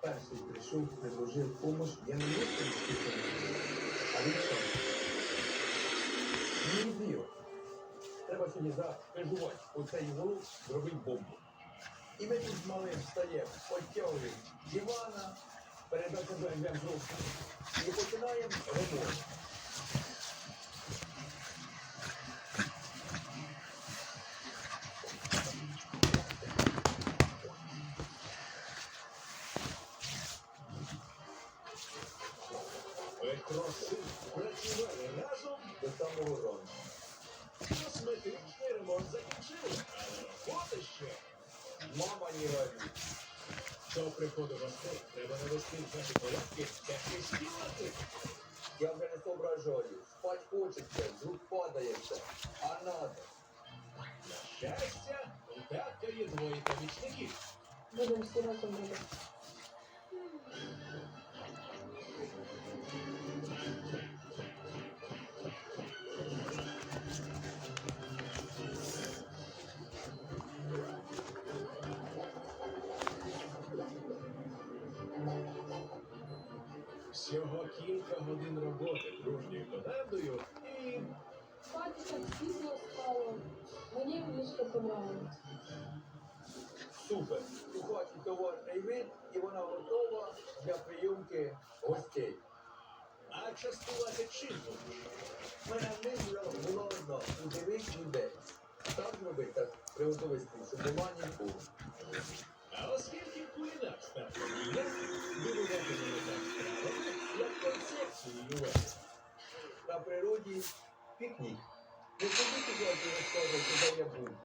Перший прийшов, предложив помощь, я не міг там спитати. А він що? Не вбив. Треба сьогодні запежувати оцей вулик, зробити бомбу. І ми тут з малим встаємо, підтягуємо дивана, передачаємо руку і починаємо ремонт. Електрошин працювали разом до самого ранку. Косметичний ремонт закінчили, але роботи ще. Мама не горить. До приходу гостей треба навести наші порядки та фестивати. Я вже не соображаю. Спать хочеться, з падає все. А надо. На щастя, у татка є двоє помічників. Будемо всі разом робити. Всього кілька годин роботи дружньою командою і так пізно стало. Мені ліжко понравилось. Супер. У хаті товарний вид, і вона готова для прийомки гостей. а частувати чим? Мене мисля була одна, удивить людей. Так зробити, так приготовити, щоб нема нікого. На Вы пікнік. Не ходіть у куда я був.